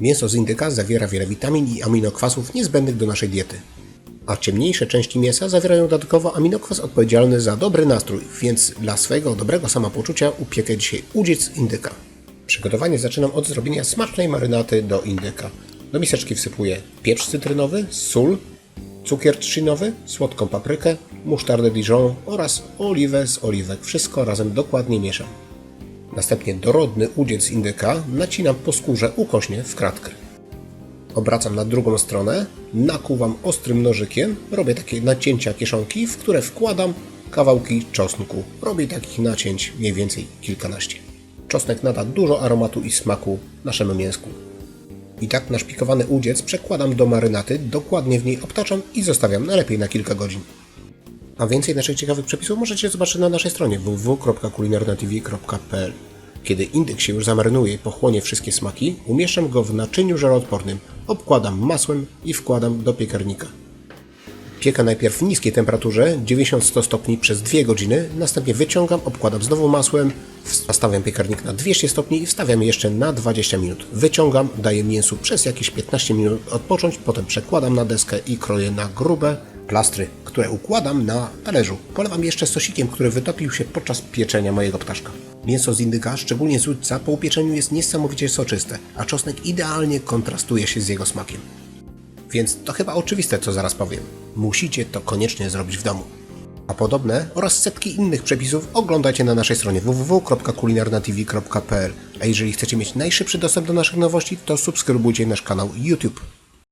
Mięso z indyka zawiera wiele witamin i aminokwasów niezbędnych do naszej diety. A ciemniejsze części mięsa zawierają dodatkowo aminokwas odpowiedzialny za dobry nastrój, więc dla swojego dobrego samopoczucia upiekę dzisiaj udziec indyka. Przygotowanie zaczynam od zrobienia smacznej marynaty do indyka. Do miseczki wsypuję pieprz cytrynowy, sól, cukier trzcinowy, słodką paprykę, musztardę Dijon oraz oliwę z oliwek. Wszystko razem dokładnie mieszam. Następnie dorodny udziec indyka nacinam po skórze ukośnie w kratkę. Obracam na drugą stronę, nakuwam ostrym nożykiem, robię takie nacięcia kieszonki, w które wkładam kawałki czosnku. Robię takich nacięć mniej więcej kilkanaście. Czosnek nada dużo aromatu i smaku naszemu mięsku. I tak naszpikowany udziec przekładam do marynaty, dokładnie w niej obtaczam i zostawiam najlepiej na kilka godzin. A więcej naszych ciekawych przepisów możecie zobaczyć na naszej stronie www.kulinarnatv.pl. Kiedy indyk się już zamarynuje i pochłonie wszystkie smaki, umieszczam go w naczyniu żaroodpornym, obkładam masłem i wkładam do piekarnika. Piekę najpierw w niskiej temperaturze 90-100 stopni przez 2 godziny, następnie wyciągam, obkładam znowu masłem, nastawiam piekarnik na 200 stopni i wstawiam jeszcze na 20 minut. Wyciągam, daję mięsu przez jakieś 15 minut odpocząć, potem przekładam na deskę i kroję na grube plastry, które układam na talerzu. Polewam jeszcze sosikiem, który wytopił się podczas pieczenia mojego ptaszka. Mięso z indyka, szczególnie z łódźca, po upieczeniu jest niesamowicie soczyste, a czosnek idealnie kontrastuje się z jego smakiem. Więc to chyba oczywiste, co zaraz powiem. Musicie to koniecznie zrobić w domu. A podobne oraz setki innych przepisów oglądajcie na naszej stronie www.kulinarnatv.pl A jeżeli chcecie mieć najszybszy dostęp do naszych nowości, to subskrybujcie nasz kanał YouTube.